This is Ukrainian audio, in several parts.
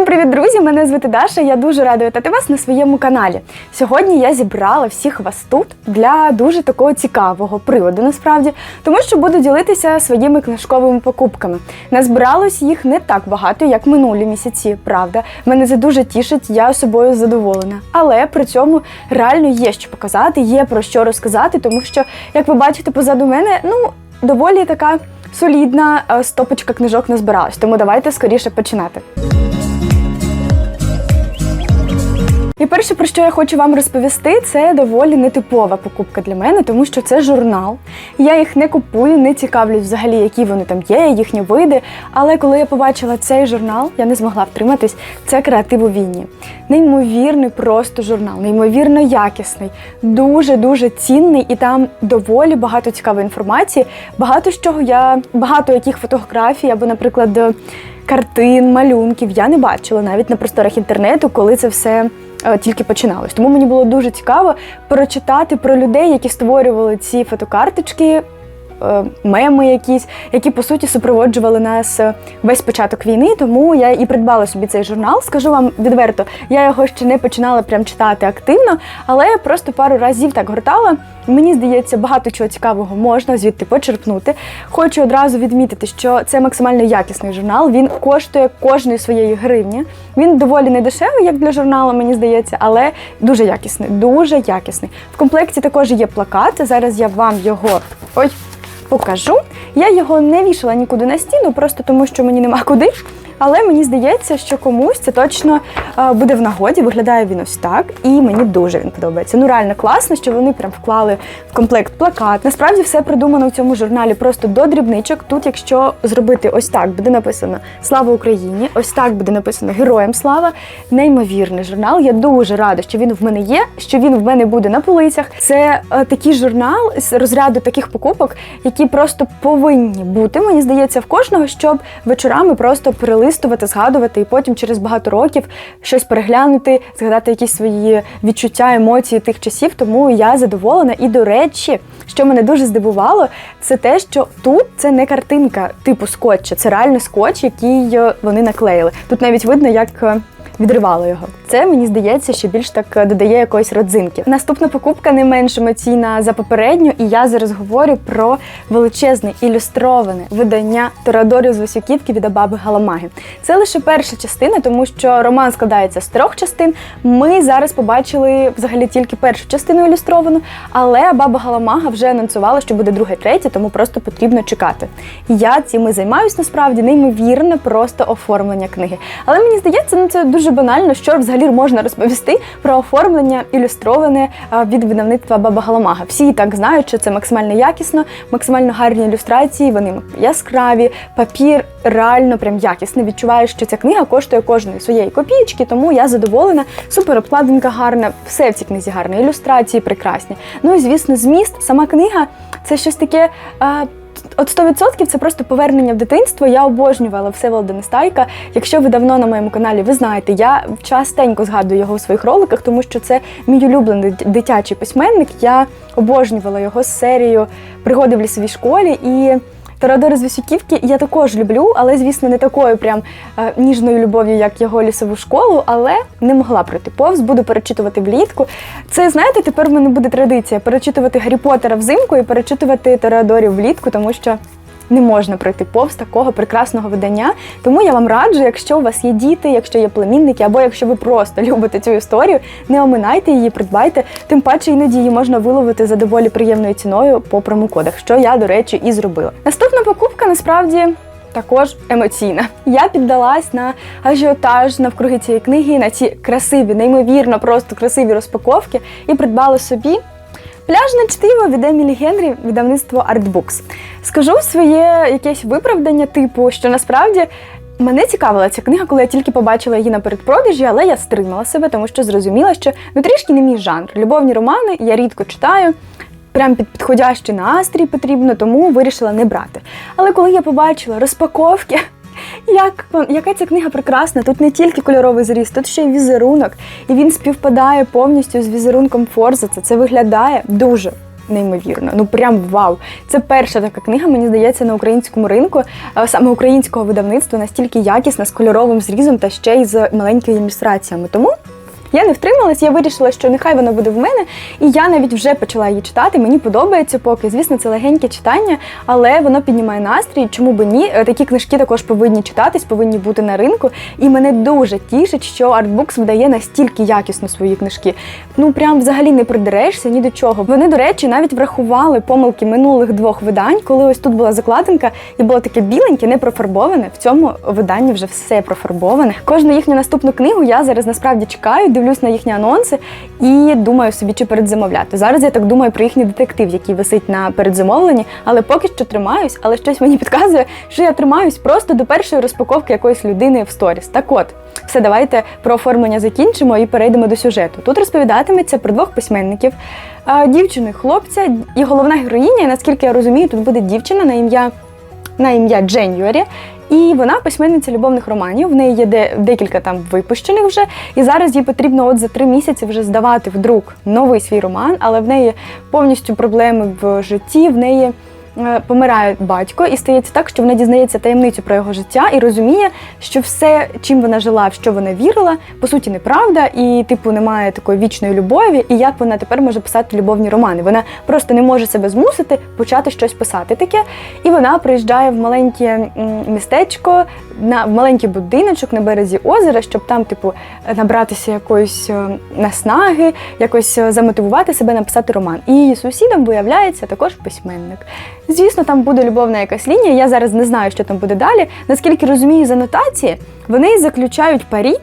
Всім привіт, друзі! Мене звати Даша. Я дуже рада вітати вас на своєму каналі. Сьогодні я зібрала всіх вас тут для дуже такого цікавого приводу, насправді, тому що буду ділитися своїми книжковими покупками. Назбиралось їх не так багато, як минулі місяці. Правда, мене це дуже тішить, я собою задоволена. Але при цьому реально є що показати, є про що розказати, тому що, як ви бачите, позаду мене, ну доволі така солідна е, стопочка книжок назбиралась. Тому давайте скоріше починати. І перше, про що я хочу вам розповісти, це доволі нетипова покупка для мене, тому що це журнал. Я їх не купую, не цікавлюсь взагалі, які вони там є, їхні види. Але коли я побачила цей журнал, я не змогла втриматись. Це креатив у війні. Неймовірний просто журнал, неймовірно якісний, дуже дуже цінний, і там доволі багато цікавої інформації. Багато з чого я багато яких фотографій або, наприклад, картин, малюнків я не бачила навіть на просторах інтернету, коли це все тільки починалось. Тому мені було дуже цікаво прочитати про людей, які створювали ці фотокарточки. Е, Меми якісь, які по суті супроводжували нас е, весь початок війни, тому я і придбала собі цей журнал. Скажу вам відверто, я його ще не починала прям читати активно, але просто пару разів так гортала. Мені здається, багато чого цікавого можна звідти почерпнути. Хочу одразу відмітити, що це максимально якісний журнал. Він коштує кожної своєї гривні. Він доволі не дешевий, як для журналу, мені здається, але дуже якісний, дуже якісний. В комплекті також є плакат. Зараз я вам його ой покажу. Я його не вішала нікуди на стіну, просто тому що мені нема куди. Але мені здається, що комусь це точно е, буде в нагоді. Виглядає він ось так, і мені дуже він подобається. Ну реально класно, що вони прям вклали в комплект плакат. Насправді все придумано в цьому журналі просто до дрібничок. Тут, якщо зробити ось так, буде написано Слава Україні! Ось так буде написано Героям слава. Неймовірний журнал. Я дуже рада, що він в мене є, що він в мене буде на полицях. Це е, такий журнал з розряду таких покупок, які просто повинні бути. Мені здається, в кожного, щоб вечорами просто перелистувати, згадувати і потім через багато років щось переглянути, згадати якісь свої відчуття, емоції тих часів. Тому я задоволена. І до речі, що мене дуже здивувало, це те, що тут це не картинка типу скотча, це реально скотч, який е, вони наклеїли. Тут навіть видно, як. Відривало його. Це мені здається, що більш так е, додає якоїсь родзинки. Наступна покупка не менш емоційна за попередню, і я зараз говорю про величезне ілюстроване видання Торадорів з Васюківки від Абаби Галамаги. Це лише перша частина, тому що роман складається з трьох частин. Ми зараз побачили взагалі тільки першу частину ілюстровану, але Абаба Галамага вже анонсувала, що буде друга і третя, тому просто потрібно чекати. Я цим і займаюсь насправді неймовірне просто оформлення книги. Але мені здається, ну це дуже банально, що взагалі можна розповісти про оформлення ілюстроване від видавництва Баба Галамага. Всі і так знають, що це максимально якісно, максимально гарні ілюстрації, вони яскраві, папір реально прям якісний. Відчуваєш, що ця книга коштує кожної своєї копійки, тому я задоволена. Супер обкладинка гарна, все в цій книзі гарне, ілюстрації прекрасні. Ну і звісно, зміст, сама книга це щось таке. От 100% це просто повернення в дитинство. Я обожнювала Всеволода Нестайка. Якщо ви давно на моєму каналі, ви знаєте, я частенько згадую його у своїх роликах, тому що це мій улюблений дитячий письменник. Я обожнювала його з серією пригоди в лісовій школі і. Торадори з Висюківки я також люблю, але, звісно, не такою прям е, ніжною любов'ю, як його лісову школу, але не могла пройти повз, буду перечитувати влітку. Це, знаєте, тепер в мене буде традиція перечитувати Гаррі Поттера взимку і перечитувати Тореадорів влітку, тому що не можна пройти повз такого прекрасного видання. Тому я вам раджу, якщо у вас є діти, якщо є племінники, або якщо ви просто любите цю історію, не оминайте її, придбайте. Тим паче іноді її можна виловити за доволі приємною ціною по промокодах, що я, до речі, і зробила. Наступна покупка насправді. Також емоційна. Я піддалась на ажіотаж навкруги цієї книги, на ці красиві, неймовірно, просто красиві розпаковки і придбала собі Пляжне чтиво від Емілі Генрі, видавництво Artbooks. Скажу своє якесь виправдання, типу, що насправді мене цікавила ця книга, коли я тільки побачила її на передпродажі, але я стримала себе, тому що зрозуміла, що ну трішки не мій жанр. Любовні романи я рідко читаю. Прям під підходящий настрій потрібно, тому вирішила не брати. Але коли я побачила розпаковки, як, яка ця книга прекрасна, тут не тільки кольоровий зріз, тут ще й візерунок, і він співпадає повністю з візерунком Форзаца. Це виглядає дуже, неймовірно. Ну прям вау. Це перша така книга, мені здається, на українському ринку, саме українського видавництва, настільки якісна, з кольоровим зрізом та ще й з маленькими ілюстраціями. Тому. Я не втрималась, я вирішила, що нехай вона буде в мене, і я навіть вже почала її читати. Мені подобається поки. Звісно, це легеньке читання, але воно піднімає настрій. Чому би ні? Е, Такі книжки також повинні читатись, повинні бути на ринку. І мене дуже тішить, що Artbooks видає настільки якісно свої книжки. Ну прям взагалі не придерешся ні до чого. Вони, до речі, навіть врахували помилки минулих двох видань, коли ось тут була закладинка і було таке біленьке, не профарбоване. В цьому виданні вже все профарбоване. Кожну їхню наступну книгу я зараз насправді чекаю, дивлюсь на їхні анонси і думаю собі, чи передзамовляти. Зараз я так думаю про їхній детектив, який висить на передзамовленні, але поки що тримаюсь, але щось мені підказує, що я тримаюсь просто до першої розпаковки якоїсь людини в сторіс. Так от, все, давайте про оформлення закінчимо і перейдемо до сюжету. Тут розповідатиметься про двох письменників, дівчину і хлопця, і головна героїня, наскільки я розумію, тут буде дівчина на ім'я на ім'я Дженюарі. І вона письменниця любовних романів. В неї є де, декілька там випущених вже. І зараз їй потрібно от за три місяці вже здавати в друк новий свій роман, але в неї повністю проблеми в житті. В неї помирає батько, і стається так, що вона дізнається таємницю про його життя і розуміє, що все, чим вона жила, в що вона вірила, по суті, неправда, і типу немає такої вічної любові. І як вона тепер може писати любовні романи? Вона просто не може себе змусити почати щось писати таке. І вона приїжджає в маленьке містечко, на в маленький будиночок на березі озера, щоб там, типу, набратися якоїсь е, наснаги, якось е, замотивувати себе написати роман. І її сусідом виявляється також письменник. Звісно, там буде любовна якась лінія. Я зараз не знаю, що там буде далі. Наскільки розумію з анотації, вони заключають парі,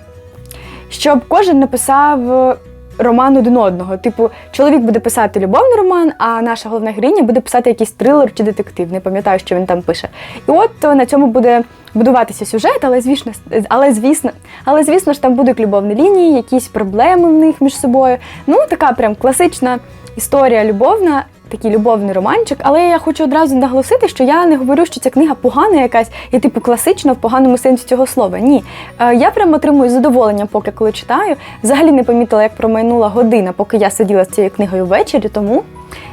щоб кожен написав. е, Роман один одного. Типу, чоловік буде писати любовний роман, а наша головна героїня буде писати якийсь трилер чи детектив. Не пам'ятаю, що він там пише. І от е, на цьому буде будуватися сюжет, але звісно, але звісно, але звісно ж там будуть любовні лінії, якісь проблеми в них між собою. Ну, така прям класична історія любовна. Такий любовний романчик, але я хочу одразу наголосити, що я не говорю, що ця книга погана якась і типу класична в поганому сенсі цього слова. Ні. Е, Я прям отримую задоволення, поки коли читаю. Взагалі не помітила, як промайнула година, поки я сиділа з цією книгою ввечері. Тому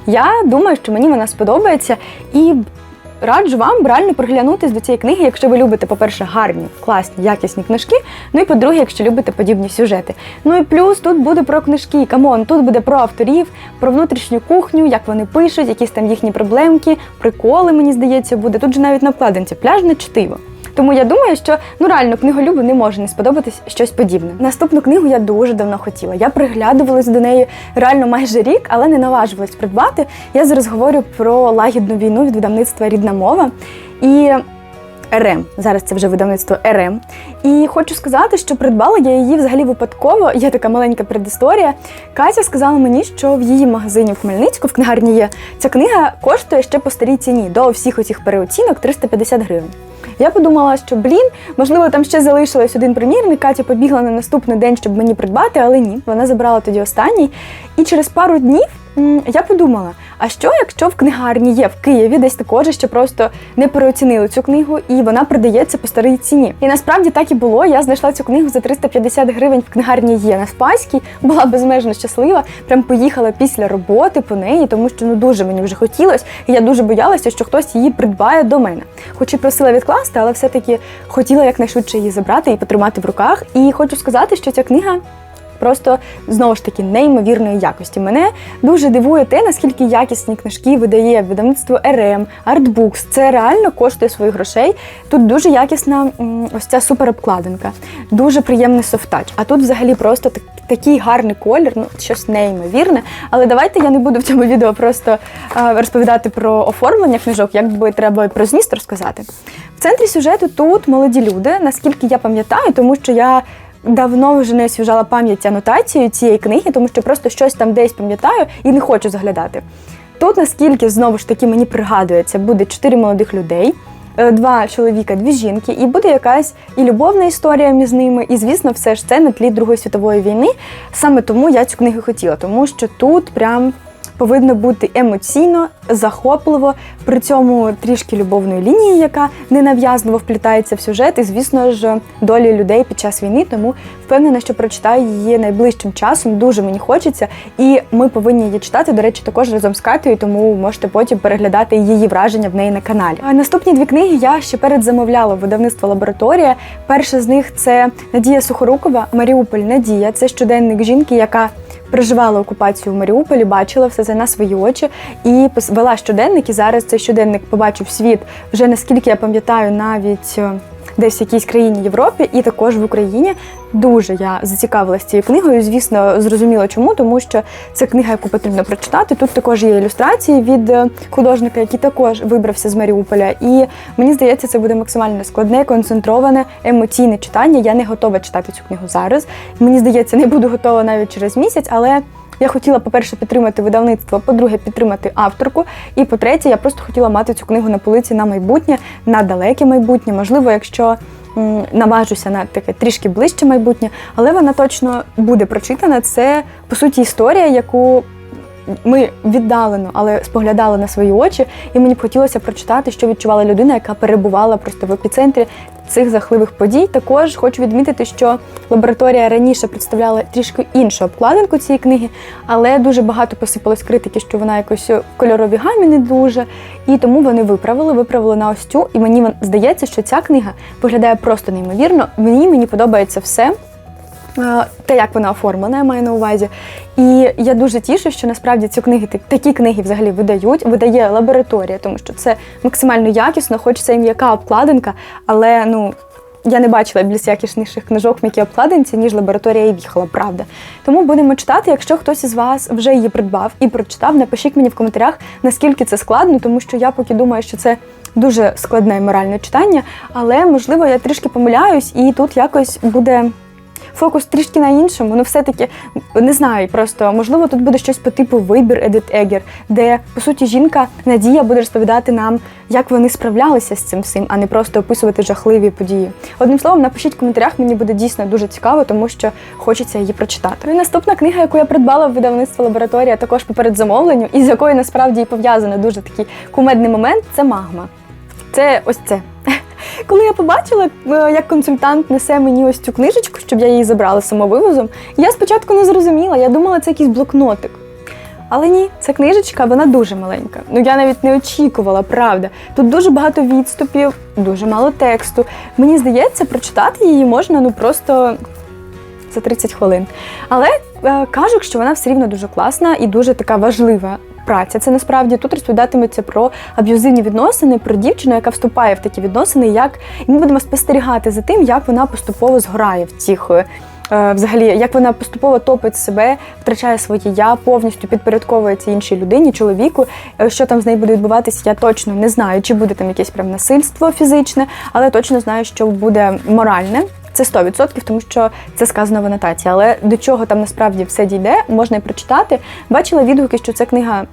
я думаю, що мені вона сподобається і. Раджу вам реально приглянутись до цієї книги, якщо ви любите, по-перше, гарні, класні, якісні книжки. Ну і по-друге, якщо любите подібні сюжети. Ну і плюс тут буде про книжки. Камон, тут буде про авторів, про внутрішню кухню, як вони пишуть, якісь там їхні проблемки, приколи, мені здається, буде. Тут же навіть на вкладинці пляжне чтиво. Тому я думаю, що ну реально книголюбу не може не сподобатись щось подібне. Наступну книгу я дуже давно хотіла. Я приглядувалась до неї реально майже рік, але не наважувалась придбати. Я зараз говорю про лагідну війну від видавництва Рідна мова. І РМ. Зараз це вже видавництво РМ. І хочу сказати, що придбала я її взагалі випадково. Є така маленька предісторія. Катя сказала мені, що в її магазині в Хмельницьку в книгарні є ця книга коштує ще по старій ціні до всіх оцих переоцінок 350 гривень. Я подумала, що блін, можливо, там ще залишилось один примірник. Катя побігла на наступний день, щоб мені придбати, але ні, вона забрала тоді останній. І через пару днів я подумала: а що, якщо в книгарні є в Києві десь також, що просто не переоцінили цю книгу, і вона продається по старій ціні. І насправді так і було. Я знайшла цю книгу за 350 гривень в книгарні є на Спаській, була безмежно щаслива. Прям поїхала після роботи по неї, тому що ну дуже мені вже хотілося, і я дуже боялася, що хтось її придбає до мене. Хоч і просила відкласти, але все-таки хотіла якнайшвидше її забрати і потримати в руках. І хочу сказати, що ця книга. Просто знову ж таки неймовірної якості. Мене дуже дивує те, наскільки якісні книжки видає видавництво РМ, Artbooks. Це реально коштує своїх грошей. Тут дуже якісна ось ця суперобкладинка, дуже приємний софтач. А тут взагалі просто так, такий гарний колір, ну щось неймовірне. Але давайте я не буду в цьому відео просто а, розповідати про оформлення книжок, як би треба про зміст розказати. В центрі сюжету тут молоді люди, наскільки я пам'ятаю, тому що я давно вже не освіжала пам'ять анотацією цієї книги, тому що просто щось там десь пам'ятаю і не хочу заглядати. Тут, наскільки знову ж таки мені пригадується, буде чотири молодих людей, е, два чоловіка, дві жінки, і буде якась і любовна історія між ними, і звісно, все ж це на тлі Другої світової війни. Саме тому я цю книгу хотіла, тому що тут прям повинно бути емоційно, захопливо, при цьому трішки любовної лінії, яка ненав'язливо вплітається в сюжет, і, звісно ж, долі людей під час війни. Тому впевнена, що прочитаю її найближчим часом. Дуже мені хочеться, і ми повинні її читати. До речі, також разом з Катею, тому можете потім переглядати її враження в неї на каналі. А наступні дві книги я ще перед замовляла видавництво лабораторія. Перша з них це Надія Сухорукова, Маріуполь Надія. Це щоденник жінки, яка переживала окупацію в Маріуполі, бачила все це на свої очі і вела щоденник. І зараз цей щоденник побачив світ вже наскільки я пам'ятаю, навіть. Десь в якійсь країні Європі і також в Україні дуже я зацікавилася цією книгою. Звісно, зрозуміло чому, тому що це книга, яку потрібно прочитати. Тут також є ілюстрації від е, художника, який також вибрався з Маріуполя. І мені здається, це буде максимально складне, концентроване, емоційне читання. Я не готова читати цю книгу зараз. Мені здається, не буду готова навіть через місяць, але. Я хотіла, по-перше, підтримати видавництво, по-друге, підтримати авторку. І по-третє, я просто хотіла мати цю книгу на полиці на майбутнє, на далеке майбутнє. Можливо, якщо м, наважуся на таке трішки ближче майбутнє, але вона точно буде прочитана. Це по суті історія, яку ми віддалено, але споглядали на свої очі, і мені б хотілося прочитати, що відчувала людина, яка перебувала просто в епіцентрі цих захливих подій. Також хочу відмітити, що лабораторія раніше представляла трішки іншу обкладинку цієї книги, але дуже багато посипалось критики, що вона якось в кольоровій гамі не дуже. І тому вони виправили, виправили на ось цю. І мені здається, що ця книга виглядає просто неймовірно. Мені мені подобається все. Е, Те, як вона оформлена, я маю на увазі. І я дуже тішу, що насправді ці книги, так- такі книги взагалі видають, видає лабораторія, тому що це максимально якісно, хоч це і м'яка обкладинка, але ну. Я не бачила більш якісніших книжок в м'якій обкладинці, ніж лабораторія і віхала, правда. Тому будемо читати. Якщо хтось із вас вже її придбав і прочитав, напишіть мені в коментарях, наскільки це складно, тому що я поки думаю, що це дуже складне моральне читання, але можливо я трішки помиляюсь, і тут якось буде фокус трішки на іншому. Ну, все-таки не знаю, просто можливо тут буде щось по типу вибір Едит Егер, де по суті жінка Надія буде розповідати нам, як вони справлялися з цим всім, а не просто описувати жахливі події. Одним словом, напишіть в коментарях, мені буде дійсно дуже цікаво, тому що хочеться її прочитати. Ну і наступна книга, яку я придбала в видавництво лабораторія, також по передзамовленню, і з якою насправді і пов'язаний дуже такий кумедний момент це магма. Це ось це. Коли я побачила, е, як консультант несе мені ось цю книжечку, щоб я її забрала самовивозом, я спочатку не зрозуміла, я думала, це якийсь блокнотик. Але ні, ця книжечка, вона дуже маленька. Ну я навіть не очікувала, правда. Тут дуже багато відступів, дуже мало тексту. Мені здається, прочитати її можна ну просто за 30 хвилин. Але е, кажуть, що вона все рівно дуже класна і дуже така важлива. Праця це насправді тут розповідатиметься про аб'юзивні відносини, про дівчину, яка вступає в такі відносини, як і ми будемо спостерігати за тим, як вона поступово згорає в е, е, Взагалі, як вона поступово топить себе, втрачає своє я, повністю підпорядковується іншій людині, чоловіку. Е, Що там з нею буде відбуватися, я точно не знаю, чи буде там якесь прям насильство фізичне, але точно знаю, що буде моральне. Це 100%, тому що це сказано в анотації. Але до чого там насправді все дійде, можна і прочитати. Бачила відгуки, що ця книга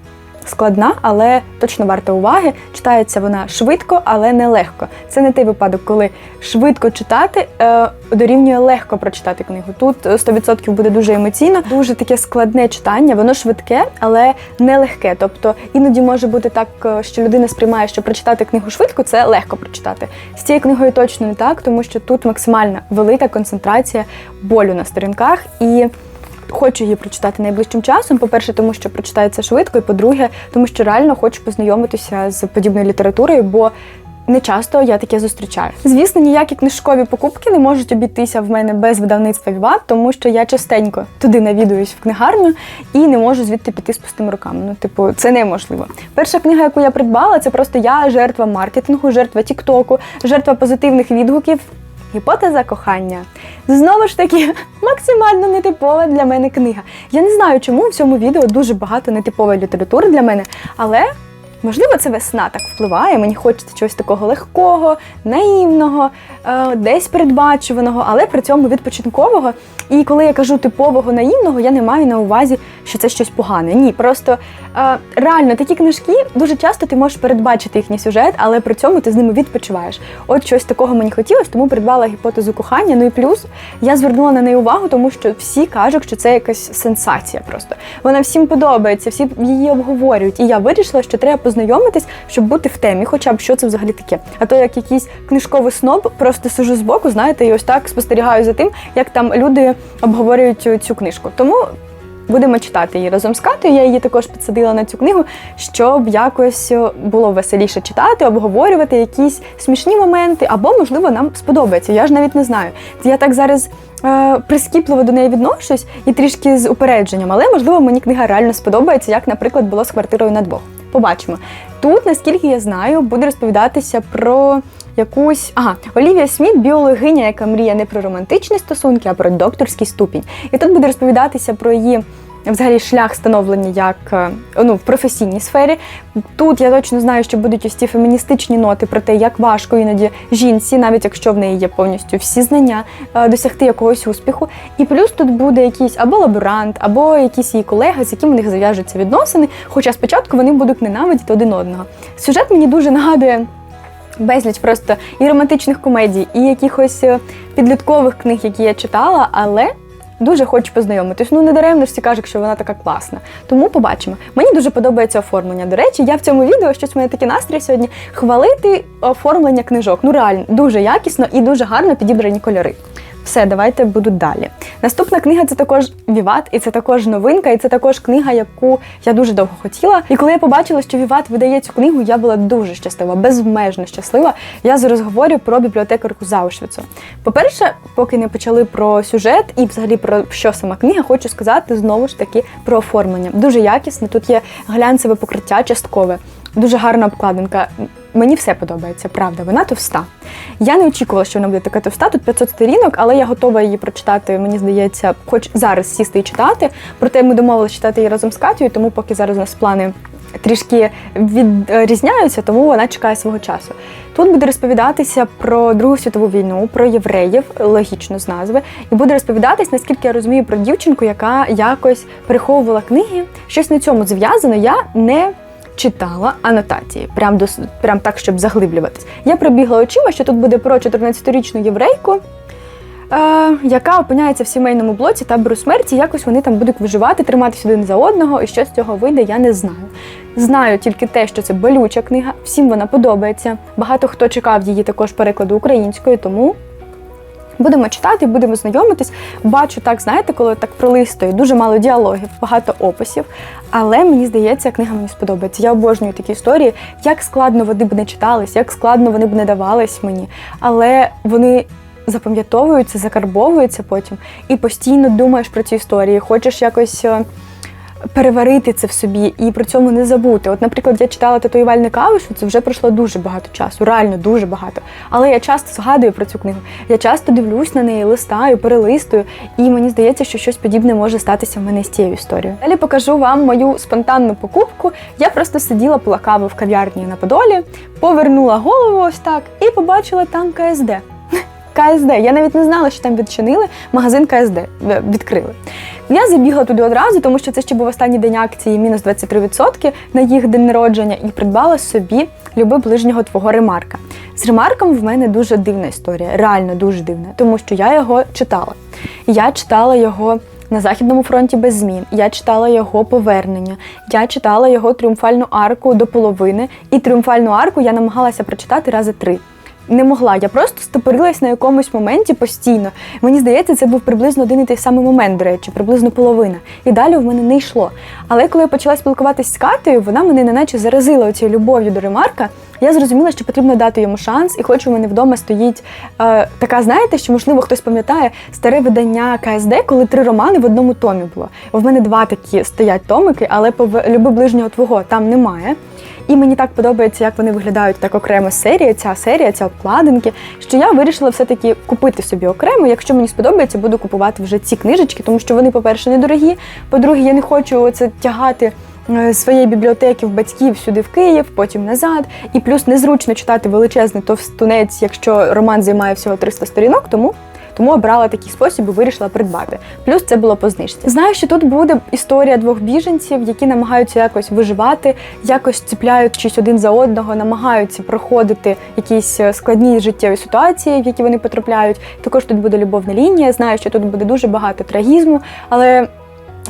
складна, але точно варта уваги. Читається вона швидко, але не легко. Це не той випадок, коли швидко читати е, дорівнює легко прочитати книгу. Тут е, 100% буде дуже емоційно, дуже таке складне читання. Воно швидке, але не легке. Тобто іноді може бути так, е, що людина сприймає, що прочитати книгу швидко це легко прочитати. З цією книгою точно не так, тому що тут максимальна велика концентрація болю на сторінках і. Хочу її прочитати найближчим часом. По-перше, тому що прочитається швидко, і по-друге, тому що реально хочу познайомитися з подібною літературою, бо не часто я таке зустрічаю. Звісно, ніякі книжкові покупки не можуть обійтися в мене без видавництва Віват, тому що я частенько туди навідуюсь в книгарню і не можу звідти піти з пустими руками. Ну, типу, це неможливо. Перша книга, яку я придбала, це просто я жертва маркетингу, жертва Тіктоку, жертва позитивних відгуків. Гіпотеза кохання. Знову ж таки, максимально нетипова для мене книга. Я не знаю, чому в цьому відео дуже багато нетипової літератури для мене, але Можливо, це весна так впливає. Мені хочеться чогось такого легкого, наївного, е, десь передбачуваного, але при цьому відпочинкового. І коли я кажу типового наївного, я не маю на увазі, що це щось погане. Ні, просто е, реально такі книжки дуже часто ти можеш передбачити їхній сюжет, але при цьому ти з ними відпочиваєш. От щось такого мені хотілося, тому придбала гіпотезу кохання. Ну і плюс я звернула на неї увагу, тому що всі кажуть, що це якась сенсація. Просто вона всім подобається, всі її обговорюють. І я вирішила, що треба познайомитись, щоб бути в темі, хоча б що це взагалі таке. А то як якийсь книжковий сноб, просто сижу збоку, знаєте, і ось так спостерігаю за тим, як там люди обговорюють цю- цю книжку. Тому будемо читати її разом з Катою. Я її також підсадила на цю книгу, щоб якось було веселіше читати, обговорювати якісь смішні моменти, або, можливо, нам сподобається. Я ж навіть не знаю. Я так зараз. е, Прискіпливо до неї відношусь і трішки з упередженням, але можливо мені книга реально сподобається, як, наприклад, було з квартирою на двох. Побачимо. Тут, наскільки я знаю, буде розповідатися про якусь. Ага, Олівія Сміт, біологиня, яка мріє не про романтичні стосунки, а про докторський ступінь. І тут буде розповідатися про її. Взагалі шлях становлення як е, ну, в професійній сфері. Тут я точно знаю, що будуть ось ті феміністичні ноти про те, як важко іноді жінці, навіть якщо в неї є повністю всі знання, е, досягти якогось успіху. І плюс тут буде якийсь або лаборант, або якісь її колеги, з якими в них зав'яжуться відносини. Хоча спочатку вони будуть ненавидіти один одного. Сюжет мені дуже нагадує. Безліч просто і романтичних комедій, і якихось е, підліткових книг, які я читала, але дуже хочу познайомитись. Ну не даремно ж всі кажуть, що вона така класна. Тому побачимо. Мені дуже подобається оформлення. До речі, я в цьому відео щось в мене такий настрій сьогодні хвалити оформлення книжок. Ну реально дуже якісно і дуже гарно підібрані кольори. Все, давайте буду далі. Наступна книга це також Віват, і це також новинка, і це також книга, яку я дуже довго хотіла. І коли я побачила, що Віват видає цю книгу, я була дуже щаслива, безмежно щаслива. Я зараз говорю про бібліотекарку Заушвіцу. По-перше, поки не почали про сюжет і взагалі про що сама книга, хочу сказати знову ж таки про оформлення. Дуже якісне. Тут є глянцеве покриття часткове, дуже гарна обкладинка. Мені все подобається, правда, вона товста. Я не очікувала, що вона буде така товста. Тут 500 сторінок, але я готова її прочитати. Мені здається, хоч зараз сісти і читати. Проте ми домовилися читати її разом з Катєю, тому поки зараз у нас плани трішки відрізняються, тому вона чекає свого часу. Тут буде розповідатися про Другу світову війну, про євреїв, логічно з назви, і буде розповідатись, наскільки я розумію, про дівчинку, яка якось переховувала книги. Щось на цьому зв'язано. Я не читала анотації, прям до прям так, щоб заглиблюватись. Я прибігла очима, що тут буде про 14-річну єврейку. Е, яка опиняється в сімейному блоці табору смерті, якось вони там будуть виживати, триматися один за одного, і що з цього вийде, я не знаю. Знаю тільки те, що це болюча книга, всім вона подобається. Багато хто чекав її також перекладу українською, тому будемо читати, будемо знайомитись. Бачу так, знаєте, коли так пролистую, дуже мало діалогів, багато описів. Але мені здається, книга мені сподобається. Я обожнюю такі історії, як складно вони б не читались, як складно вони б не давались мені. Але вони запам'ятовуються, закарбовуються потім, і постійно думаєш про ці історії, хочеш якось. Переварити це в собі і при цьому не забути. От, наприклад, я читала татуювальне кавишу, це вже пройшло дуже багато часу, реально дуже багато. Але я часто згадую про цю книгу. Я часто дивлюсь на неї, листаю, перелистую, і мені здається, що щось подібне може статися в мене з цією історією. Далі покажу вам мою спонтанну покупку. Я просто сиділа пила каву в кав'ярні на Подолі, повернула голову ось так і побачила там КСД. КСД. Я навіть не знала, що там відчинили магазин КСД е, відкрили. Я забігла туди одразу, тому що це ще був останній день акції мінус 23% на їх день народження, і придбала собі люби ближнього твого ремарка. З ремарком в мене дуже дивна історія, реально дуже дивна, тому що я його читала. Я читала його. На Західному фронті без змін я читала його повернення, я читала його тріумфальну арку до половини, і тріумфальну арку я намагалася прочитати рази три не могла. Я просто стопорилась на якомусь моменті постійно. Мені здається, це був приблизно один і той самий момент, до речі, приблизно половина. І далі в мене не йшло. Але коли я почала спілкуватися з Катею, вона мене неначе заразила оцією любов'ю до ремарка. Я зрозуміла, що потрібно дати йому шанс, і хоч у мене вдома стоїть е, така, знаєте, що можливо хтось пам'ятає старе видання КСД, коли три романи в одному томі було. В мене два такі стоять томики, але по люби ближнього твого там немає. І мені так подобається, як вони виглядають так окремо серія, ця серія, ця обкладинки, що я вирішила все-таки купити собі окремо. Якщо мені сподобається, буду купувати вже ці книжечки, тому що вони, по-перше, недорогі. По-друге, я не хочу це тягати е, своєї бібліотеки в батьків сюди в Київ, потім назад. І плюс незручно читати величезний товстунець, якщо роман займає всього 300 сторінок, тому. Тому обрала такий спосіб і вирішила придбати. Плюс це було по знижці. Знаю, що тут буде історія двох біженців, які намагаються якось виживати, якось ціпляючись один за одного, намагаються проходити якісь е, складні життєві ситуації, в які вони потрапляють. Також тут буде любовна лінія. Знаю, що тут буде дуже багато трагізму, але.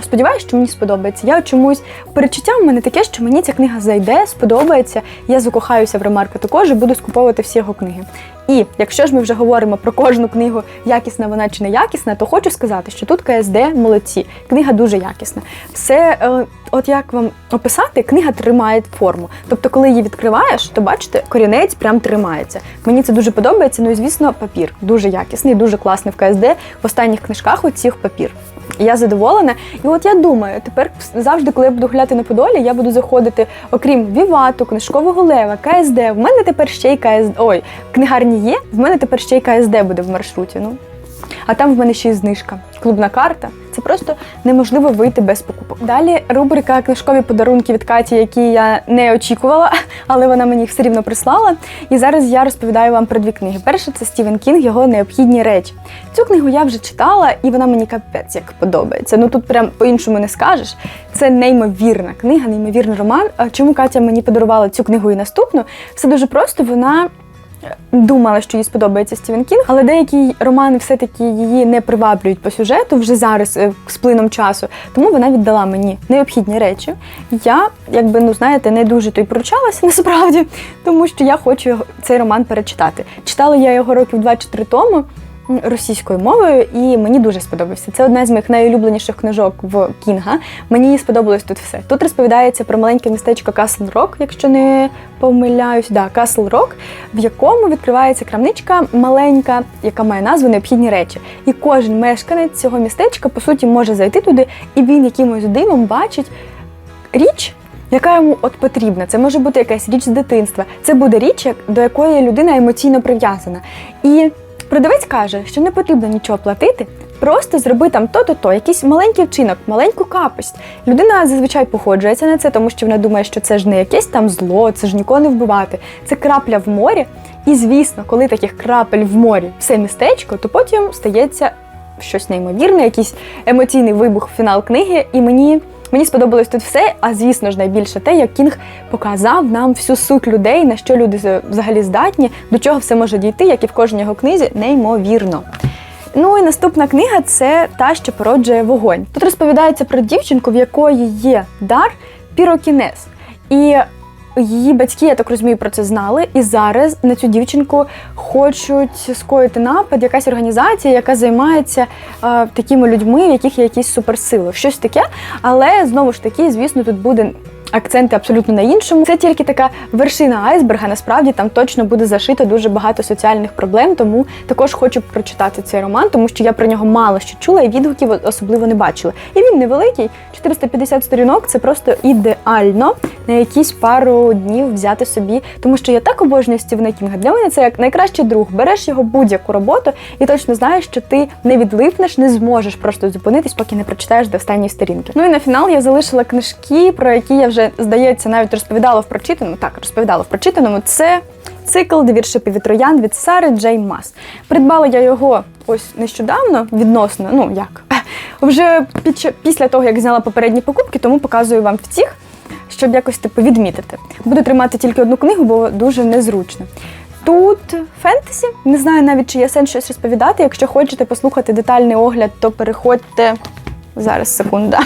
Сподіваюсь, що мені сподобається. Я чомусь перечуття в мене таке, що мені ця книга зайде, сподобається. Я закохаюся в Ремарка також і буду скуповувати всі його книги. І якщо ж ми вже говоримо про кожну книгу, якісна вона чи не якісна, то хочу сказати, що тут КСД молодці. Книга дуже якісна. Все, е, от як вам описати, книга тримає форму. Тобто, коли її відкриваєш, то бачите, корінець прям тримається. Мені це дуже подобається. Ну і звісно, папір дуже якісний, дуже класний в КСД. В останніх книжках оцих папір. І Я задоволена. І от я думаю, тепер завжди, коли я буду гуляти на Подолі, я буду заходити, окрім Вівату, книжкового лева, КСД. В мене тепер ще й КСД. Ой, книгарні є. В мене тепер ще й КСД буде в маршруті. Ну а там в мене ще й знижка. Клубна карта. Це просто неможливо вийти без покупок. Далі рубрика книжкові подарунки від Каті, які я не очікувала, але вона мені їх все рівно прислала. І зараз я розповідаю вам про дві книги. Перша це Стівен Кінг, його необхідні речі. Цю книгу я вже читала, і вона мені капець як подобається. Ну тут прям по-іншому не скажеш. Це неймовірна книга, неймовірний роман. Чому Катя мені подарувала цю книгу і наступну? Все дуже просто. Вона думала, що їй сподобається Стівен Кінг, але деякі романи все-таки її не приваблюють по сюжету вже зараз е, з плином часу. Тому вона віддала мені необхідні речі. Я, якби ну знаєте, не дуже то й пручалася насправді, тому що я хочу цей роман перечитати. Читала я його років 2 чи 3 тому. Російською мовою, і мені дуже сподобався. Це одна з моїх найулюбленіших книжок в Кінга. Мені сподобалось тут все. Тут розповідається про маленьке містечко Касл Рок, якщо не помиляюсь, да, Касл Рок, в якому відкривається крамничка маленька, яка має назву необхідні речі. І кожен мешканець цього містечка, по суті, може зайти туди, і він якимось дивом бачить річ. Яка йому от потрібна? Це може бути якась річ з дитинства. Це буде річ, до якої людина емоційно прив'язана. І продавець каже, що не потрібно нічого платити, просто зроби там то-то, то якийсь маленький вчинок, маленьку капость. Людина зазвичай походжується на це, тому що вона думає, що це ж не якесь там зло, це ж нікого не вбивати. Це крапля в морі. І звісно, коли таких крапель в морі все містечко, то потім стається щось неймовірне, якийсь емоційний вибух в фінал книги. І мені, мені сподобалось тут все. А звісно ж, найбільше те, як Кінг показав нам всю суть людей, на що люди взагалі здатні, до чого все може дійти, як і в кожній його книзі, неймовірно. Ну і наступна книга це та, що породжує вогонь. Тут розповідається про дівчинку, в якої є дар пірокінез. І її батьки, я так розумію, про це знали. І зараз на цю дівчинку хочуть скоїти напад, якась організація, яка займається е, такими людьми, в яких є якісь суперсили. Щось таке. Але знову ж таки, звісно, тут буде. Акценти абсолютно на іншому. Це тільки така вершина айсберга. Насправді там точно буде зашито дуже багато соціальних проблем. Тому також хочу прочитати цей роман, тому що я про нього мало що чула і відгуків особливо не бачила. І він невеликий, 450 сторінок. Це просто ідеально на якісь пару днів взяти собі, тому що я так обожнюю Стівена Кінга. Для мене це як найкращий друг. Береш його будь-яку роботу і точно знаєш, що ти не відлипнеш, не зможеш просто зупинитись, поки не прочитаєш до останньої сторінки. Ну і на фінал я залишила книжки, про які я вже здається навіть розповідала в прочитаному. Так, розповідала в прочитаному. Це цикл «Дві вірші Півітроян від Сари Джейн Мас. Придбала я його ось нещодавно, відносно, ну як вже під після того, як зняла попередні покупки, тому показую вам в цих щоб якось типу відмітити. Буду тримати тільки одну книгу, бо дуже незручно. Тут фентезі. Не знаю навіть, чи є сенс щось розповідати. Якщо хочете послухати детальний огляд, то переходьте. Зараз секунда.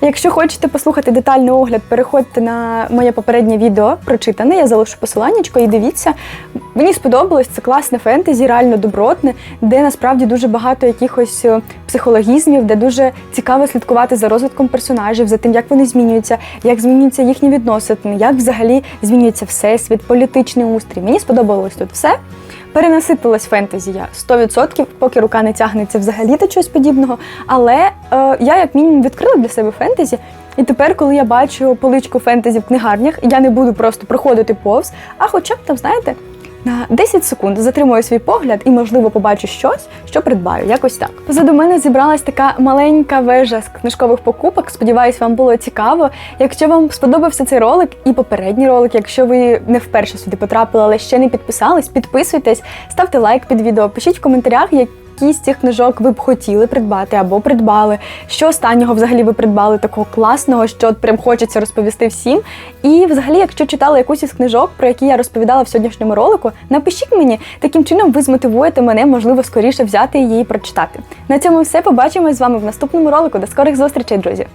Якщо хочете послухати детальний огляд, переходьте на моє попереднє відео прочитане. Я залишу посиланнячко і дивіться. Мені сподобалось це класне фентезі, реально добротне, де насправді дуже багато якихось е, психологізмів, де дуже цікаво слідкувати за розвитком персонажів, за тим, як вони змінюються, як змінюються їхні відносини, як взагалі змінюється всесвіт, політичний устрій. Мені сподобалось тут все. Перенаситилась фентезі я 100%, поки рука не тягнеться взагалі до чогось подібного. Але е, я як мінімум відкрила для себе фентезі. І тепер, коли я бачу поличку фентезі в книгарнях, я не буду просто проходити повз, а хоча б там, знаєте, на 10 секунд затримую свій погляд і, можливо, побачу щось, що придбаю. Якось так. Позаду мене зібралась така маленька вежа з книжкових покупок. Сподіваюсь, вам було цікаво. Якщо вам сподобався цей ролик і попередній ролик, якщо ви не вперше сюди потрапили, але ще не підписались, підписуйтесь, ставте лайк під відео, пишіть в коментарях, які з цих книжок ви б хотіли придбати або придбали. Що останнього взагалі ви придбали такого класного, що прям хочеться розповісти всім. І взагалі, якщо читали якусь із книжок, про які я розповідала в сьогоднішньому ролику, напишіть мені, таким чином ви змотивуєте мене, можливо, скоріше взяти її і прочитати. На цьому все побачимось з вами в наступному ролику. До скорих зустрічей, друзі!